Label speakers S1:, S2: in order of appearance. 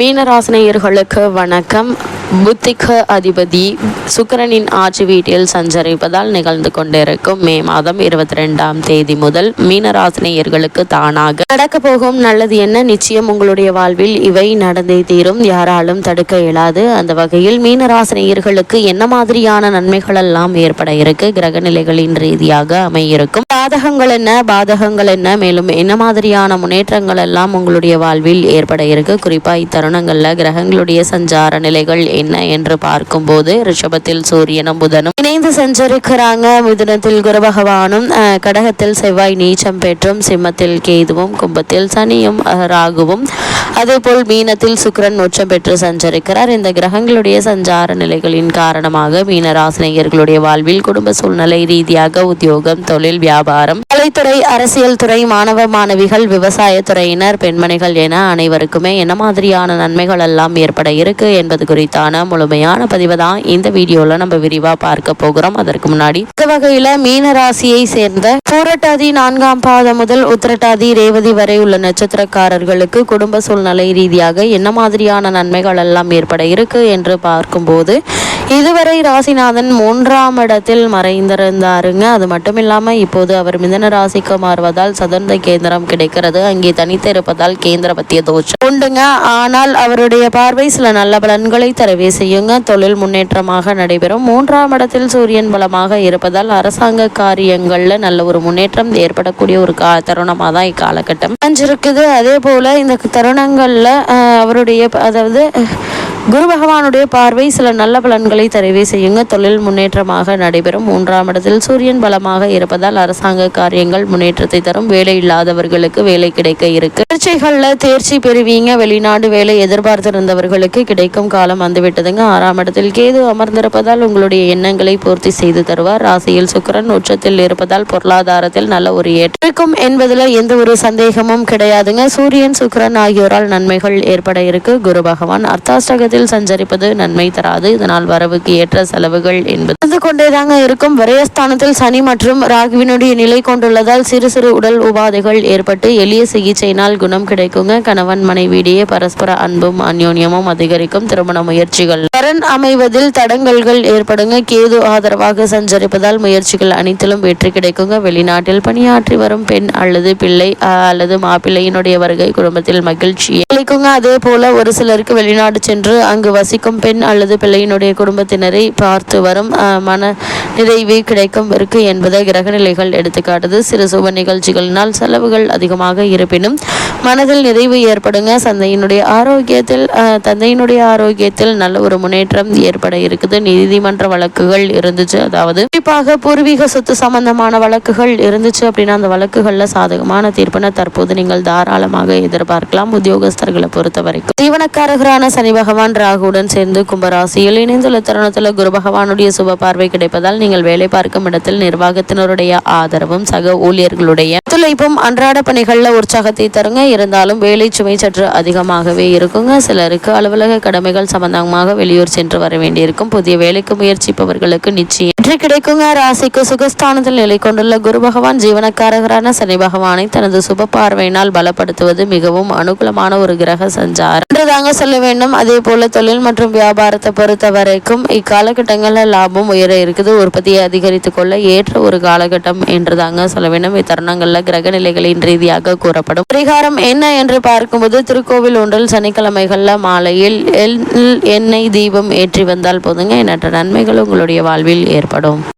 S1: மீனராசினியர்களுக்கு வணக்கம். புத்திக அதிபதி சுக்கிரனின் ஆட்சி வீட்டில் சஞ்சரிப்பதால் நிகழ்ந்து கொண்டிருக்கும் மே மாதம் இருபத்தி ரெண்டாம் தேதி முதல் மீனராசினியர்களுக்கு தானாக நடக்க போகும் நல்லது என்ன? நிச்சயம் உங்களுடைய வாழ்வில் இவை நடந்தே தீரும். யாராலும் தடுக்க இயலாது. அந்த வகையில் மீனராசினியர்களுக்கு என்ன மாதிரியான நன்மைகள் எல்லாம் ஏற்பட இருக்கு? கிரக நிலைகளின் ரீதியாக அமையிருக்கும் பாதகங்கள் என்ன? பாதகங்கள் என்ன? மேலும் என்ன மாதிரியான முன்னேற்றங்கள் எல்லாம் உங்களுடைய வாழ்வில் ஏற்பட இருக்கு? குறிப்பாக இத்தருணங்களில் கிரகங்களுடைய சஞ்சார நிலைகள் என்ன என்று பார்க்கும்போது ரிஷபத்தில் சூரியனும் புதனும் இணைந்து சஞ்சரிக்கிறாங்க. மிதுனத்தில் குரு பகவானும் கடகத்தில் செவ்வாய் நீச்சம் பெற்றும் சிம்மத்தில் கேதுவும் கும்பத்தில் சனியும் ராகுவும். அதேபோல் மீனத்தில் சுக்கரன் உச்சம் பெற்று சஞ்சரிக்கிறார். இந்த கிரகங்களுடைய சஞ்சார நிலைகளின் காரணமாக மீன ராசினியர்களுடைய வாழ்வில் குடும்ப சூழ்நிலை ரீதியாக உத்தியோகம் தொழில் வியாபாரம் கலைத்துறை அரசியல் துறை மாணவ மாணவிகள் விவசாய துறையினர் பெண்மணிகள் என அனைவருக்குமே என்ன மாதிரியான நன்மைகள் எல்லாம் ஏற்பட இருக்கு என்பது குறித்தான முழுமையான பதிவை தான் இந்த வீடியோல நம்ம விரிவா பார்க்க போகிறோம். அதற்கு முன்னாடி இந்த வகையில மீன ராசியை சேர்ந்த பூரட்டாதி நான்காம் பாதம் முதல் உத்திரட்டாதி ரேவதி வரை உள்ள நட்சத்திரக்காரர்களுக்கு குடும்ப சூழ்நிலை ரீதியாக என்ன மாதிரியான நன்மைகள் எல்லாம் ஏற்பட இருக்கு என்று பார்க்கும்போது இதுவரை ராசிநாதன் மூன்றாம் இடத்தில் மறைந்திருந்தாருங்க. அது மட்டும் இல்லாமல் இப்போது அவர் மிதன ராசிக்கு மாறுவதால் சதுர்ந்த கேந்திரம் கிடைக்கிறது. அங்கே தனித்து இருப்பதால் கேந்திர பத்திய தோஷம் உண்டுங்க. ஆனால் அவருடைய பார்வை சில நல்ல பலன்களை தரவே செய்யுங்க. தொழில் முன்னேற்றமாக நடைபெறும். மூன்றாம் இடத்தில் சூரியன் பலமாக இருப்பதால் அரசாங்க காரியங்கள்ல நல்ல ஒரு முன்னேற்றம் ஏற்படக்கூடிய ஒரு கா தருணமாக தான் இக்காலகட்டம் அமைஞ்சிருக்குது. அதே போல இந்த தருணங்கள்ல அவருடைய அதாவது குரு பகவானுடைய பார்வை சில நல்ல பலன்களை தரவே செய்யுங்க. தொழில் முன்னேற்றமாக நடைபெறும். மூன்றாம் இடத்தில் சூரியன் பலமாக இருப்பதால் அரசாங்க காரியங்கள் முன்னேற்றத்தை தரும். வேலை இல்லாதவர்களுக்கு வேலை கிடைக்க இருக்கு. பரீட்சைகள்ல தேர்ச்சி பெறுவீங்க. வெளிநாடு வேலை எதிர்பார்த்திருந்தவர்களுக்கு கிடைக்கும் காலம் வந்துவிட்டதுங்க. ஆறாம் இடத்தில் கேது அமர்ந்திருப்பதால் உங்களுடைய எண்ணங்களை பூர்த்தி செய்து தருவார். ராசியில் சுக்கிரன் உச்சத்தில் இருப்பதால் பொருளாதாரத்தில் நல்ல ஒரு ஏற்றிருக்கும் என்பதுல எந்த ஒரு சந்தேகமும் கிடையாதுங்க. சூரியன் சுக்கரன் ஆகியோரால் நன்மைகள் ஏற்பட இருக்கு. குரு பகவான் அர்த்தாஷ்டகத்தில் சஞ்சரிப்பது நன்மை தராது. இதனால் வரவுக்கு ஏற்ற செலவுகள் என்பது நடந்து கொண்டேதாங்க இருக்கும். விரயஸ்தானத்தில் சனி மற்றும் ராகுவினுடைய நிலை கொண்டுள்ளதால் சிறு சிறு உடல் உபாதைகள் ஏற்பட்டு எளிய சிகிச்சையினால் குணம் கிடைக்குங்க. கணவன் மனைவியிடையே பரஸ்பர அன்பும் அந்யோன்யமும் அதிகரிக்கும். திருமண முயற்சிகள் கரண் அமைவதில் தடங்கல்கள் ஏற்படுங்க. கேது ஆதரவாக சஞ்சரிப்பதால் முயற்சிகள் அனைத்திலும் வெற்றி கிடைக்குங்க. வெளிநாட்டில் பணியாற்றி வரும் பெண் அல்லது பிள்ளை அல்லது மாப்பிள்ளையினுடைய வருகை குடும்பத்தில் மகிழ்ச்சியை அளிக்குங்க. அதே போல ஒரு சிலருக்கு வெளிநாடு சென்று அங்கு வசிக்கும் பெண் அல்லது பிள்ளையினுடைய குடும்பத்தினரை பார்த்து வரும் மன நிறைவு கிடைக்கும் இருக்கு என்பதை கிரகநிலைகள் எடுத்துக்காட்டுது. சிறு சுப நிகழ்ச்சிகளினால் செலவுகள் அதிகமாக இருப்பினும் மனதில் நிறைவு ஏற்படுங்க. சந்தையினுடைய ஆரோக்கியத்தில் தந்தையினுடைய ஆரோக்கியத்தில் நல்ல ஒரு முன்னேற்றம் ஏற்பட இருக்குது. நீதிமன்ற வழக்குகள் இருந்துச்சு. அதாவது குறிப்பாக பூர்வீக சொத்து சம்பந்தமான வழக்குகள் இருந்துச்சு அப்படின்னா அந்த வழக்குகள்ல சாதகமான தீர்ப்பினை தற்போது நீங்கள் தாராளமாக எதிர்பார்க்கலாம். உத்தியோகஸ்தர்களை பொறுத்த வரைக்கும் ஜீவனக்காரகரான சனி பகவான் ராகுவுடன் சேர்ந்து கும்பராசியில் இணைந்துள்ள தருணத்தில் குரு பகவானுடைய சுப பார்வை கிடைப்பதால் நீங்கள் வேலை பார்க்கும் இடத்தில் நிர்வாகத்தினருடைய ஆதரவும் சக ஊழியர்களுடைய ஒத்துழைப்பும் அன்றாட பணிகள்ல உற்சாகத்தை தருங்க. இருந்தாலும் வேலை சுமை சற்று அதிகமாகவே இருக்குங்க. சிலருக்கு அலுவலக கடமைகள் சம்பந்தமாக வெளியூர் சென்று வர வேண்டியிருக்கும். புதிய வேலைக்கு முயற்சிப்பவர்களுக்கு நிச்சயம் வெற்றி கிடைக்குங்க. ராசிக்கு சுகஸ்தானத்தில் நிலை கொண்டுள்ள குரு பகவான் ஜீவனக்காரகரான சனி பகவானை தனது சுப பார்வையினால் பலப்படுத்துவது மிகவும் அனுகூலமான ஒரு கிரக சஞ்சாரம். என்றுதாங்க சொல்ல வேண்டும். அதே போல தொழில் மற்றும் வியாபாரத்தை பொறுத்த வரைக்கும் இக்காலகட்டங்களில் லாபம் உயர இருக்குது. உற்பத்தியை அதிகரித்துக் கொள்ள ஏற்ற ஒரு காலகட்டம் என்றுதாங்க சொல்ல வேண்டும். இத்தருணங்களில் கிரக நிலைகளின் ரீதியாக கூறப்படும். பரிகாரம் என்ன என்று பார்க்கும்போது திருக்கோவில் ஒன்றில் சனிக்கிழமைகள்ல மாலையில் எண்ணெய் தீபம் ஏற்றி வந்தால் போதுங்க. எண்ணற்ற நன்மைகள் உங்களுடைய வாழ்வில் ஏற்படும். ஏற்படும்